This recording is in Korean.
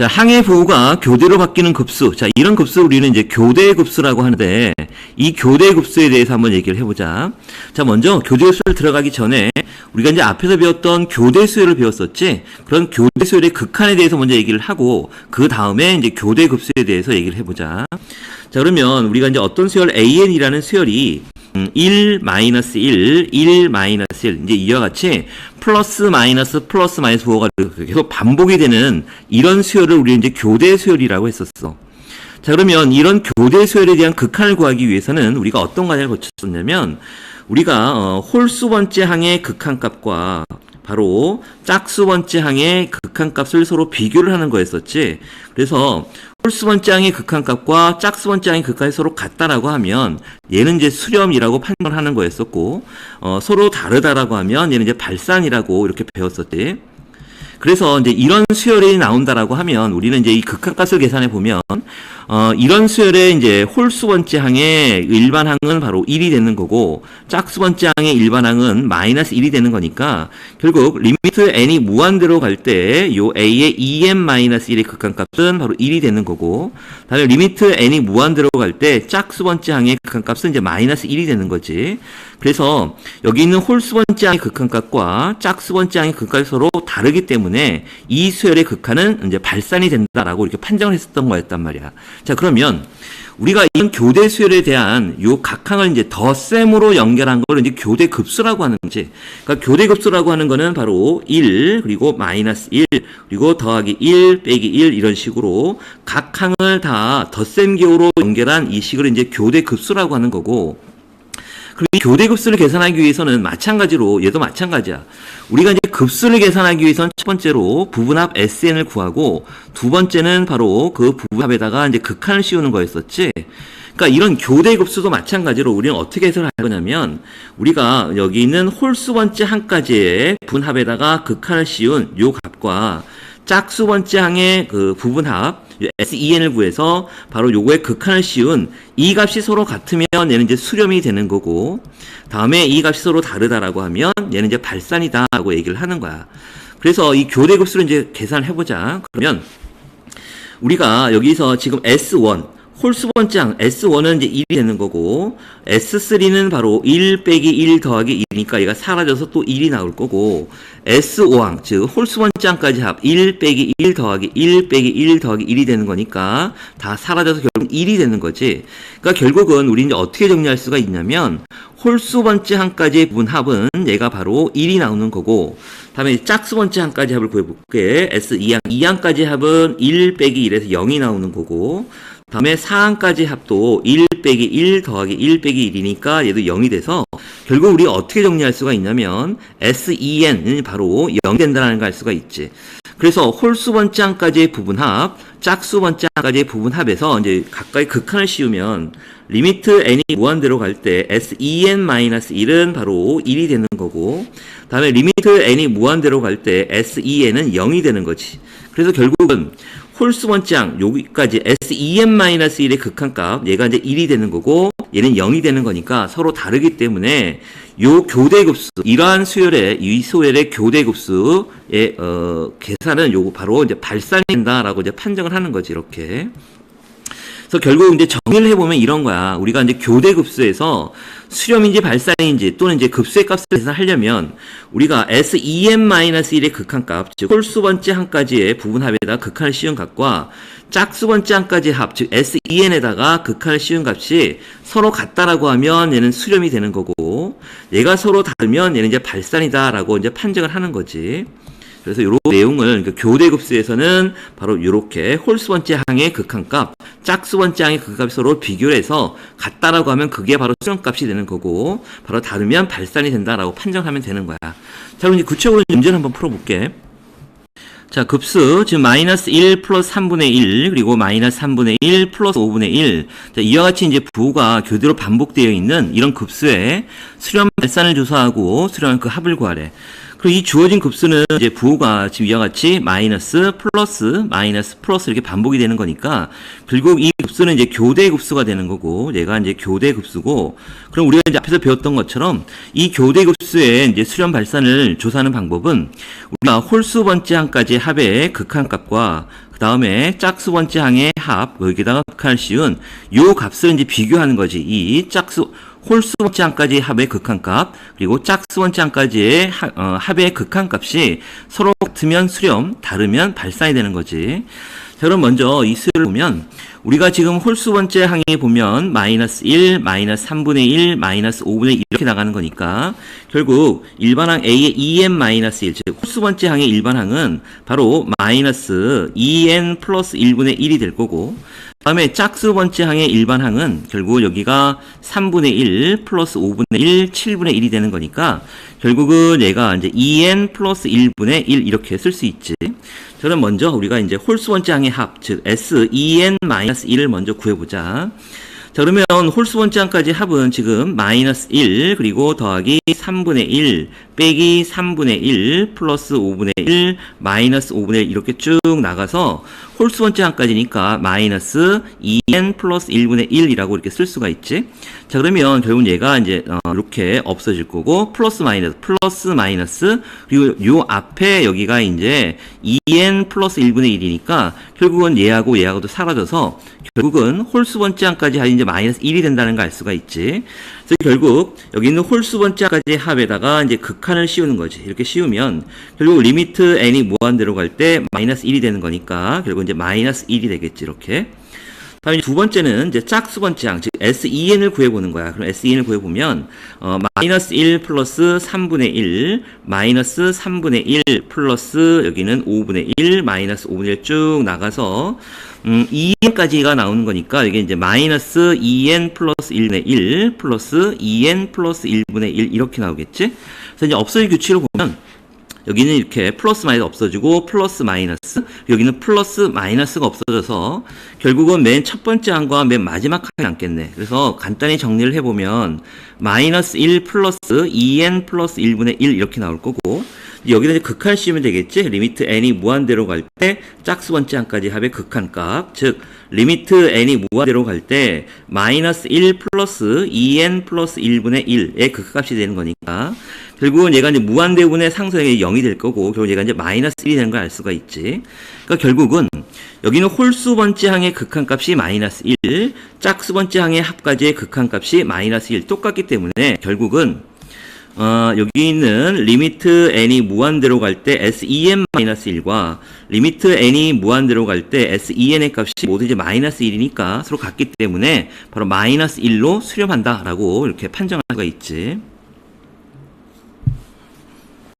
자, 항해 부호가 교대로 바뀌는 급수. 자, 이런 급수를 우리는 이제 교대 급수라고 하는데, 이 교대 급수에 대해서 한번 얘기를 해보자. 자, 먼저 교대 급수를 들어가기 전에, 우리가 이제 앞에서 배웠던 교대 수열을 배웠었지? 그런 교대 수열의 극한에 대해서 먼저 얘기를 하고, 그 다음에 이제 교대 급수에 대해서 얘기를 해보자. 자, 그러면 우리가 이제 어떤 수열 AN이라는 수열이 음, 1, 마이너스 1, 1, 마이너스 1. 이제 이와 같이 플러스, 마이너스, 플러스, 마이너스 부호가 계속 반복이 되는 이런 수열을 우리 이제 교대 수열이라고 했었어. 자, 그러면 이런 교대 수열에 대한 극한을 구하기 위해서는 우리가 어떤 과정을 거쳤었냐면, 우리가, 어, 홀수 번째 항의 극한값과 바로 짝수 번째 항의 극한값을 서로 비교를 하는 거였었지. 그래서 홀수 번째 항의 극한값과 짝수 번째 항의 극한이 서로 같다라고 하면 얘는 이제 수렴이라고 판단을 하는 거였었고 어, 서로 다르다라고 하면 얘는 이제 발산이라고 이렇게 배웠었지. 그래서 이제 이런 수열이 나온다라고 하면 우리는 이제 이 극한값을 계산해 보면 어, 이런 수열의 이제 홀수 번째 항의 일반 항은 바로 1이 되는 거고 짝수 번째 항의 일반 항은 마이너스 1이 되는 거니까 결국 리미트 n이 무한대로 갈 때 요 a의 2n 마이너스 1의 극한값은 바로 1이 되는 거고 다음에 리미트 n이 무한대로 갈 때 짝수 번째 항의 극한값은 이제 마이너스 1이 되는 거지. 그래서 여기 있는 홀수 번째 항의 극한값과 짝수 번째 항의 극한값이 서로 다르기 때문에 이 수열의 극한은 이제 발산이 된다라고 이렇게 판정을 했었던 거였단 말이야. 자, 그러면 우리가 이런 교대 수열에 대한 요 각항을 이제 덧셈으로 연결한 걸 이제 교대 급수라고 하는 거지. 그러니까 교대 급수라고 하는 거는 바로 1 그리고 마이너스 1 그리고 더하기 1 빼기 1 이런 식으로 각항을 다 덧셈 기호로 연결한 이 식을 이제 교대 급수라고 하는 거고 그리고 이 교대 급수를 계산하기 위해서는 마찬가지로 얘도 마찬가지야. 우리가 이제 급수를 계산하기 위해서는 첫 번째로 부분합 SN을 구하고 두 번째는 바로 그 부분합에다가 이제 극한을 씌우는 거였었지. 그러니까 이런 교대 급수도 마찬가지로 우리는 어떻게 해석을 할 거냐면 우리가 여기 있는 홀수 번째 항까지의 분합에다가 극한을 씌운 요 값과 짝수 번째 항의 그 부분합 SEN을 구해서 바로 요거의 극한을 씌운 이 값이 서로 같으면 얘는 이제 수렴이 되는 거고 다음에 이 값이 서로 다르다라고 하면 얘는 이제 발산이다라고 얘기를 하는 거야. 그래서 이 교대 급수를 이제 계산을 해보자. 그러면 우리가 여기서 지금 S1 홀수 번째 S1은 이제 1이 되는 거고 S3는 바로 1 빼기 1 더하기 1이니까 얘가 사라져서 또 1이 나올 거고 S5항 즉 홀수 번째 항까지 합 1 빼기 1 더하기 1 빼기 1 더하기 1이 되는 거니까 다 사라져서 결국 1이 되는 거지. 그러니까 결국은 우리 이제 어떻게 정리할 수가 있냐면 홀수 번째 항까지의 부분 합은 얘가 바로 1이 나오는 거고 다음에 짝수 번째 항까지 합을 구해볼게. S2항 2항까지 합은 1 빼기 1에서 0이 나오는 거고 다음에 4항까지 합도 1 빼기 1 더하기 1 빼기 1이니까 얘도 0이 돼서 결국 우리 어떻게 정리할 수가 있냐면 SEN은 바로 0이 된다는 걸 알 수가 있지. 그래서 홀수 번째 항까지의 부분합, 짝수 번째 항까지의 부분합에서 이제 가까이 극한을 씌우면 리미트 n이 무한대로 갈 때 sen-1은 바로 1이 되는 거고 다음에 리미트 n이 무한대로 갈 때 sen은 0이 되는 거지. 그래서 결국은 번째 항 여기까지 sen-1의 극한값 얘가 이제 1이 되는 거고 얘는 0이 되는 거니까 서로 다르기 때문에 요 교대급수 이러한 수열의 이 수열의 교대급수의 어, 계산은 요거 바로 이제 발산된다라고 이제 판정을 하는 거지 이렇게. 그래서 결국 이제 정리를 해보면 이런 거야. 우리가 이제 교대 급수에서 수렴인지 발산인지 또는 이제 급수의 값을 계산하려면 우리가 S2n-1의 극한값, 즉 홀수 번째 항까지의 부분합에다 극한을 씌운 값과 짝수 번째 항까지 합, 즉 S2n에다가 극한을 씌운 값이 서로 같다라고 하면 얘는 수렴이 되는 거고 얘가 서로 다르면 얘는 이제 발산이다라고 이제 판정을 하는 거지. 그래서 이런 내용을 그러니까 교대급수에서는 바로 이렇게 홀수 번째 항의 극한값, 짝수 번째 항의 극한값이 서로 비교를 해서 같다라고 하면 그게 바로 수렴값이 되는 거고 바로 다르면 발산이 된다라고 판정하면 되는 거야. 자 그럼 이제 구체적으로 문제를 한번 풀어볼게. 자, 급수, 지금 마이너스 1 플러스 3분의 1, 그리고 마이너스 3분의 1 플러스 5분의 1. 자, 이와 같이 이제 부호가 교대로 반복되어 있는 이런 급수에 수렴 발산을 조사하고 수렴 그 합을 구하래. 그리고 이 주어진 급수는 이제 부호가 지금 이와 같이 마이너스 플러스 마이너스 플러스 이렇게 반복이 되는 거니까 결국 이 급수는 이제 교대 급수가 되는 거고 얘가 이제 교대 급수고 그럼 우리가 이제 앞에서 배웠던 것처럼 이 교대 급수의 이제 수렴 발산을 조사하는 방법은 우리가 홀수 번째 항까지 합의 극한값과 다음에 짝수 번째 항의 합, 여기다가 극한을 씌운 요 값을 이제 비교하는 거지. 이 짝수, 홀수 번째 항까지 합의 극한값, 그리고 짝수 번째 항까지의 하- 어, 합의 극한값이 서로 같으면 수렴, 다르면 발산이 되는 거지. 자, 그럼 먼저 이 수를 보면, 우리가 지금 홀수 번째 항에 보면, 마이너스 1, 마이너스 3분의 1, 마이너스 5분의 1 이렇게 나가는 거니까, 결국 일반항 A의 2n 마이너스 1, 즉, 홀수 번째 항의 일반항은 바로 마이너스 2n 플러스 1분의 1이 될 거고, 다음에 짝수 번째 항의 일반 항은 결국 여기가 3분의 1 플러스 5분의 1, 7분의 1이 되는 거니까 결국은 얘가 이제 2n 플러스 1분의 1 이렇게 쓸 수 있지. 저는 먼저 우리가 이제 홀수 번째 항의 합, 즉 s 2n 마이너스 1을 먼저 구해보자. 자 그러면 홀수 번째 항까지 합은 지금 마이너스 1 그리고 더하기 3분의 1 빼기 3분의 1 플러스 5분의 1 마이너스 5분의 1 이렇게 쭉 나가서 홀수 번째 항까지니까 마이너스 2n 플러스 1분의 1이라고 이렇게 쓸 수가 있지. 자 그러면 결국 얘가 이제 어, 이렇게 없어질 거고 플러스 마이너스 플러스 마이너스 그리고 요 앞에 여기가 이제 2n 플러스 1분의 1이니까 결국은 얘하고 얘하고도 사라져서 결국은 홀수 번째 항까지 이제 마이너스 1이 된다는 걸 알 수가 있지. 그래서 결국 여기 있는 홀수 번째 항까지 합에다가 이제 극한을 씌우는 거지. 이렇게 씌우면 결국 리미트 n이 무한대로 갈 때 마이너스 1이 되는 거니까 결국 이제 마이너스 1이 되겠지. 이렇게. 다음에 두 번째는 이제 짝수 번째 항, 즉 SEN을 구해보는 거야. 그럼 SEN을 구해보면 어, 마이너스 1 플러스 3분의 1, 마이너스 3분의 1 플러스 여기는 5분의 1, 마이너스 5분의 1 쭉 나가서 음, 2n까지가 나오는 거니까 이게 이제 마이너스 2n 플러스 1분의 1 플러스 2n 플러스 1분의 1 이렇게 나오겠지? 그래서 이제 업소의 규칙을 보면 여기는 이렇게 플러스 마이너스 없어지고 플러스 마이너스 여기는 플러스 마이너스가 없어져서 결국은 맨 첫 번째 항과 맨 마지막 항이 남겠네. 그래서 간단히 정리를 해보면 마이너스 1 플러스 2n 플러스 1분의 1 이렇게 나올 거고 여기다 이제 극한 씌우면 되겠지? 리미트 n이 무한대로 갈 때 짝수 번째 항까지 합의 극한값. 즉 리미트 n이 무한대로 갈 때 마이너스 1 플러스 2n 플러스 1분의 1의 극값이 되는 거니까 결국은 얘가 이제 무한대분의 상수액이 0이 될 거고 결국 얘가 이제 마이너스 1이 되는 걸 알 수가 있지. 그러니까 결국은 여기는 홀수 번째 항의 극한값이 마이너스 1, 짝수 번째 항의 합까지의 극한값이 마이너스 1 똑같기 때문에 결국은 어, 여기 있는 리미트 n이 무한대로 갈 때 sen-1과 리미트 n이 무한대로 갈 때 sen의 값이 모두 이제 마이너스 1이니까 서로 같기 때문에 바로 마이너스 1로 수렴한다라고 이렇게 판정할 수가 있지.